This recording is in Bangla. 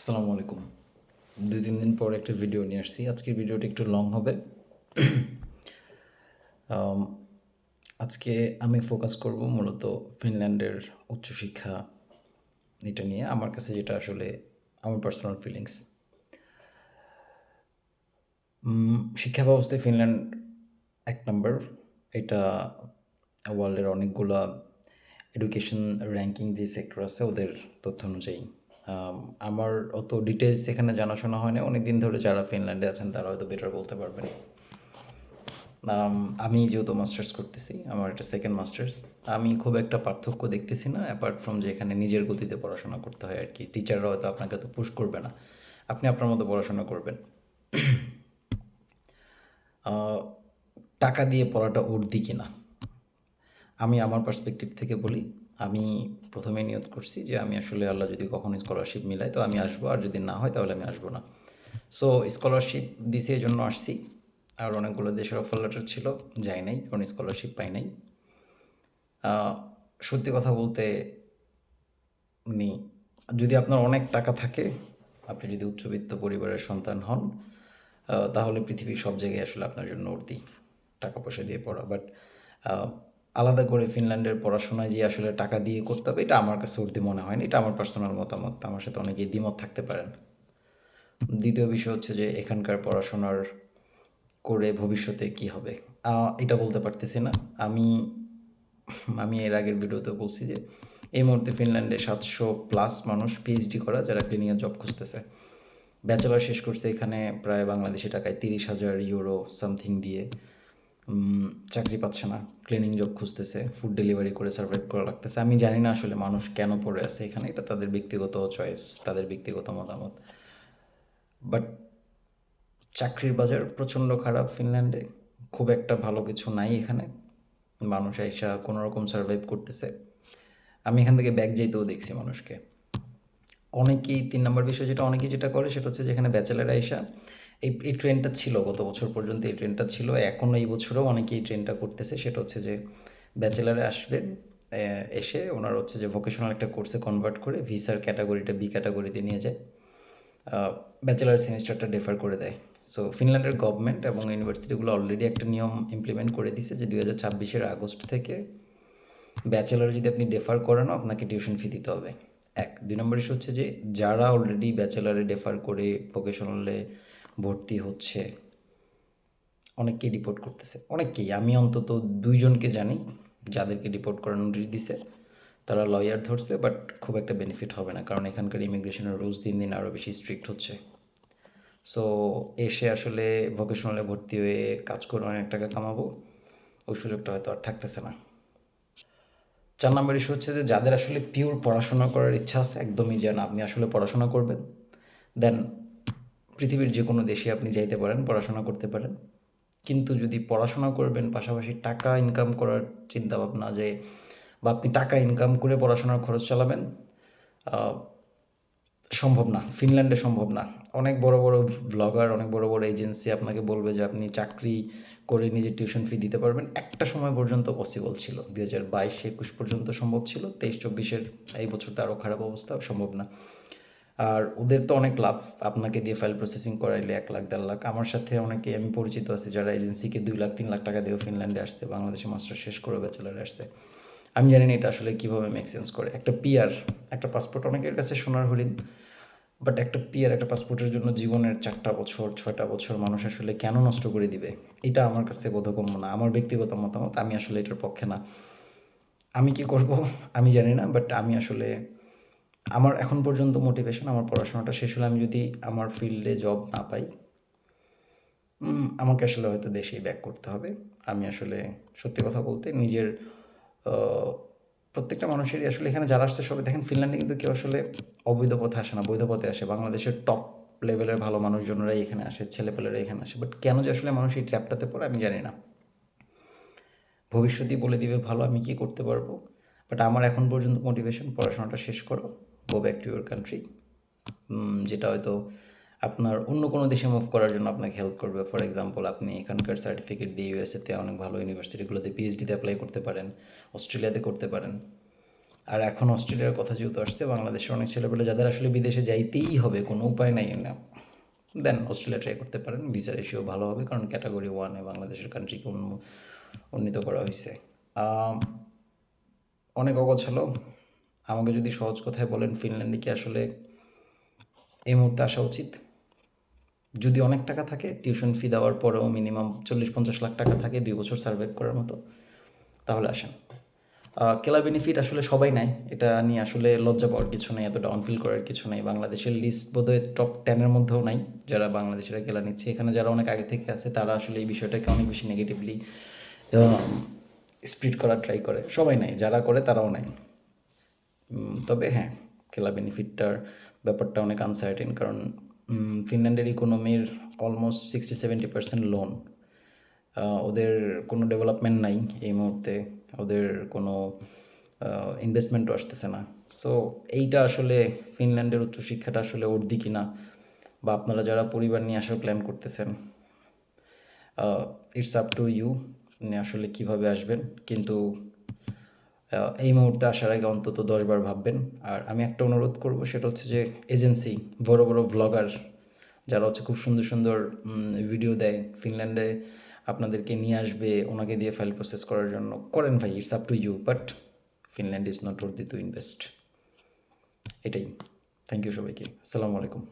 আসসালামু আলাইকুম। দুই তিন দিন পর একটা ভিডিও নিয়ে আসছি। আজকের ভিডিওটি একটু লং হবে। আজকে আমি ফোকাস করব মূলত ফিনল্যান্ডের উচ্চশিক্ষা এটা নিয়ে। আমার কাছে যেটা আসলে আমার পার্সোনাল ফিলিংস শিক্ষা ব্যবস্থায় ফিনল্যান্ড এক নম্বর এটা ওয়ার্ল্ডের অনেকগুলা এডুকেশন র্যাঙ্কিং যে সেক্টর আছে, ওদের তথ্য অনুযায়ী। আমার অত ডিটেলস এখানে জানাশোনা হয় না অনেক দিন ধরে যারা ফিনল্যান্ডে আছেন তারা হয়তো বেটার বলতে পারবেন। আম, যেহেতু মাস্টার্স করতেছি আমার এটা সেকেন্ড মাস্টার্স আমি খুব একটা পার্থক্য দেখতেছি না অ্যাপার্ট ফ্রম যে এখানে নিজের গতিতে পড়াশোনা করতে হয় আর কি টিচাররা হয়তো আপনাকে তো পুশ করবে না। আপনি আপনার মতো পড়াশোনা করবেন। টাকা দিয়ে পড়াটা উর্দি কিনা? আমি আমার পার্সপেক্টিভ থেকে বলি আমি প্রথমে নিয়ত করছি যে আমি আসলে আল্লাহ যদি কখনো স্কলারশিপ মিলাই তো আমি আসব। আর যদি না হয়, তাহলে আমি আসব না। সো স্কলারশিপ দিছে এই জন্য আসছি। আর অনেকগুলো দেশের অফার লেটার ছিল, যাই নাই কারণ স্কলারশিপ পাই নাই। সত্যি কথা বলতে মানে যদি আপনার অনেক টাকা থাকে, আপনি যদি উচ্চবিত্ত পরিবারের সন্তান হন তাহলে পৃথিবীর সব জায়গায় আসলে আপনার জন্য উর্দি টাকা পয়সা দিয়ে পড়া। বাট আলাদা করে ফিনল্যান্ডের পড়াশোনায় যে আসলে টাকা দিয়ে করতে হবে, এটা আমার কাছে উর্দি মনে হয় না এটা আমার পার্সোনাল মতামত। আমার সাথে অনেকেই দ্বিমত থাকতে পারেন। দ্বিতীয় বিষয় হচ্ছে যে, এখানকার পড়াশোনার করে ভবিষ্যতে কি হবে? এটা বলতে পারতেছি না। আমি আমি এর আগের ভিডিওতে বলছি যে, এই মুহূর্তে ফিনল্যান্ডে সাতশো প্লাস মানুষ পিএইচডি করা, যারা ক্লিনিক্যাল জব খুঁজতেছে। ব্যাচেলর শেষ করছে এখানে, প্রায় বাংলাদেশি টাকায় তিরিশ হাজার ইউরো সামথিং দিয়ে। চাকরি পাচ্ছে না ক্লিনিং জব খুঁজতেছে ফুড ডেলিভারি করে সার্ভাইভ করা লাগতেছে। আমি জানি না আসলে মানুষ কেন পড়ে আছে এখানে, এটা তাদের ব্যক্তিগত চয়েস তাদের ব্যক্তিগত মতামত। বাট চাকরির বাজার প্রচণ্ড খারাপ ফিনল্যান্ডে খুব একটা ভালো কিছু নাই এখানে। মানুষ আইসা কোনো রকম সার্ভাইভ করতেছে। আমি এখান থেকে ব্যাগ যেতেও দেখছি মানুষকে। অনেকেই, তিন নম্বর বিষয় যেটা, অনেকেই যেটা করে সেটা হচ্ছে যেখানে ব্যাচেলার আইসা এই এই ট্রেনটা ছিল গত বছর পর্যন্ত এই ট্রেনটা ছিল এখনও এই বছরও অনেকেই এই ট্রেনটা করতেছে সেটা হচ্ছে যে ব্যাচেলারে আসবে আহ, এসে ওনার হচ্ছে যে ভোকেশনাল একটা কোর্সে কনভার্ট করে ভিসার ক্যাটাগরিটা বি ক্যাটাগরিতে নিয়ে যায় ব্যাচেলার সেমিস্টারটা ডেফার করে দেয়। সো ফিনল্যান্ডের গভর্নমেন্ট এবং ইউনিভার্সিটিগুলো অলরেডি একটা নিয়ম ইমপ্লিমেন্ট করে দিছে যে দুই হাজার ছাব্বিশের আগস্ট থেকে ব্যাচেলার যদি আপনি ডেফার করেনও আপনাকে টিউশন ফি দিতে হবে। এক দুই নম্বর ইস্যু হচ্ছে যে যারা অলরেডি ব্যাচেলারে ডেফার করে ভোকেশনালে ভর্তি হচ্ছে। অনেককেই রিপোর্ট করতেছে। অনেককেই। আমি অন্তত দুইজনকে জানি, যাদেরকে রিপোর্ট করার নোটিশ দিছে। তারা লয়ার ধরছে বাট খুব একটা বেনিফিট হবে না। কারণ এখানকার ইমিগ্রেশনের রুলস দিন দিন আরও বেশি স্ট্রিক্ট হচ্ছে। সো এসে আসলে ভোকেশনালে ভর্তি হয়ে কাজ করে অনেক টাকা কামাবো। ওই সুযোগটা হয়তো আর থাকতেছে না। চার নম্বর ইস্যু হচ্ছে যে, যাদের আসলে পিওর পড়াশোনা করার ইচ্ছা আছে, একদমই যে না আপনি আসলে পড়াশোনা করবেন। দেন পৃথিবীর যে কোনো দেশে আপনি যাইতে পারেন, পড়াশোনা করতে পারেন। কিন্তু যদি পড়াশোনা করবেন, পাশাপাশি টাকা ইনকাম করার চিন্তা ভাবনা যে, বা আপনি টাকা ইনকাম করে পড়াশোনার খরচ চালাবেন সম্ভব না, ফিনল্যান্ডে সম্ভব না। অনেক বড় বড় ব্লগার অনেক বড় বড় এজেন্সি আপনাকে বলবে যে, আপনি চাকরি করে নিজের টিউশন ফি দিতে পারবেন। একটা সময় পর্যন্ত পসিবল ছিল। দু হাজার বাইশ, একুশ পর্যন্ত সম্ভব ছিল। তেইশ, চব্বিশের এই বছর তো আরও খারাপ অবস্থা, সম্ভব না। আর ওদের তো অনেক লাভ। আপনাকে দিয়ে ফাইল প্রসেসিং করাইলে এক লাখ, দেড় লাখ। আমার সাথে অনেকে আমি পরিচিত আছি যারা এজেন্সিকে দুই লাখ, তিন লাখ টাকা দিয়েও ফিনল্যান্ডে আসছে, বাংলাদেশে মাস্টার শেষ করে ব্যাচেলারে আসছে। আমি জানি না এটা আসলে কীভাবে মেক সেন্স করে। একটা পিয়ার একটা পাসপোর্ট অনেকের কাছে সোনার হরিণ বাট একটা পিয়ার একটা পাসপোর্টের জন্য জীবনের চারটা বছর, ছয়টা বছর মানুষ আসলে কেন নষ্ট করে দিবে? এটা আমার কাছে বোধগম্য না। আমার ব্যক্তিগত মতামত, আমি আসলে এটার পক্ষে না। আমি কি করব? আমি জানি না বাট আমি আসলে আমার এখন পর্যন্ত মোটিভেশন আমার পড়াশোনাটা শেষ হলে আমি যদি আমার ফিল্ডে জব না পাই আমাকে আসলে হয়তো দেশেই ব্যাক করতে হবে। আমি আসলে সত্যি কথা বলতে নিজের প্রত্যেকটা মানুষেরই আসলে এখানে যারা আসছে সবাই, দেখেন ফিনল্যান্ডে কিন্তু কেউ আসলে অবৈধ পথে আসে না, বৈধ পথে আসে। বাংলাদেশের টপ লেভেলের ভালো মানুষজনরাই এখানে আসে, ছেলেপেলেরা এখানে আসে। বাট কেন যে আসলে মানুষ এই ট্র্যাপটাতে পড়ে, আমি জানি না। ভবিষ্যতেই বলে দিবে, ভালো আমি কি করতে পারব? বাট আমার এখন পর্যন্ত মোটিভেশন পড়াশোনাটা শেষ করো। Go back to your country যেটা হয়তো আপনার অন্য কোনো দেশে মুভ করার জন্য আপনাকে হেল্প করবে। ফর এক্সাম্পল আপনি এখানকার সার্টিফিকেট দিয়ে ইউএসএতে অনেক ভালো ইউনিভার্সিটিগুলোতে পিএইচডিতে অ্যাপ্লাই করতে পারেন, অস্ট্রেলিয়াতে করতে পারেন। আর এখন অস্ট্রেলিয়ার কথা যেহেতু আসছে, বাংলাদেশের অনেক ছেলেপেলে যাদের আসলে বিদেশে যাইতেই হবে, কোনো উপায় নাই না। দেন অস্ট্রেলিয়া ট্রাই করতে পারেন ভিসা রেশিও ভালো হবে, কারণ ক্যাটাগরি ওয়ানে বাংলাদেশের কান্ট্রিকে উন্ন- উন্নীত করা হয়েছে অনেক অগোছালো। আমাকে যদি সহজ কথায় বলেন ফিনল্যান্ডে কি আসলে এই মুহূর্তে আসা উচিত? যদি অনেক টাকা থাকে টিউশন ফি দেওয়ার পরেও মিনিমাম চল্লিশ পঞ্চাশ লাখ টাকা থাকে দুই বছর সার্ভে করার মতো তাহলে আসেন। কেলা বেনিফিট আসলে সবাই নেয়। এটা নিয়ে আসলে লজ্জা পাওয়ার কিছু নেই এত ডাউনফিল করার কিছু নেই। বাংলাদেশের লিস্ট বোধহয় টপ টেনের মধ্যেও নাই যারা বাংলাদেশেরা কেলা নিচ্ছে। এখানে যারা অনেক আগে থেকে আছে তারা আসলে এই বিষয়টাকে অনেক বেশি নেগেটিভলি স্প্রিড করার ট্রাই করে। সবাই নাই যারা করে তারাও উম, তবে হ্যাঁ খেলা বেনিফিটটার ব্যাপারটা অনেক আনসার্টেন কারণ ফিনল্যান্ডের ইকোনমির almost sixty seventy percent loan ওদের কোনো ডেভেলপমেন্ট নাই এই মুহূর্তে, ওদের কোনো ইনভেস্টমেন্টও আসতেছে না। সো এইটা আসলে ফিনল্যান্ডের উচ্চশিক্ষাটা আসলে ওর দিকে না বা আপনারা যারা পরিবার নিয়ে আসার প্ল্যান করতেছেন ইটস আপ টু ইউ আসলে কীভাবে আসবেন। কিন্তু এই মুহূর্তে আসার আগে অন্তত দশবার ভাববেন। আর আমি একটা অনুরোধ করব, সেটা হচ্ছে যে এজেন্সি, বড় বড় ভ্লগার যারা হচ্ছে খুব সুন্দর সুন্দর ভিডিও দেয়, ফিনল্যান্ডে আপনাদেরকে নিয়ে আসবে, ওনাকে দিয়ে ফাইল প্রসেস করার জন্য। করেন ভাই it's up to you but Finland is not worthy to invest এটাই। থ্যাংক ইউ সবাইকে। আসসালামু আলাইকুম।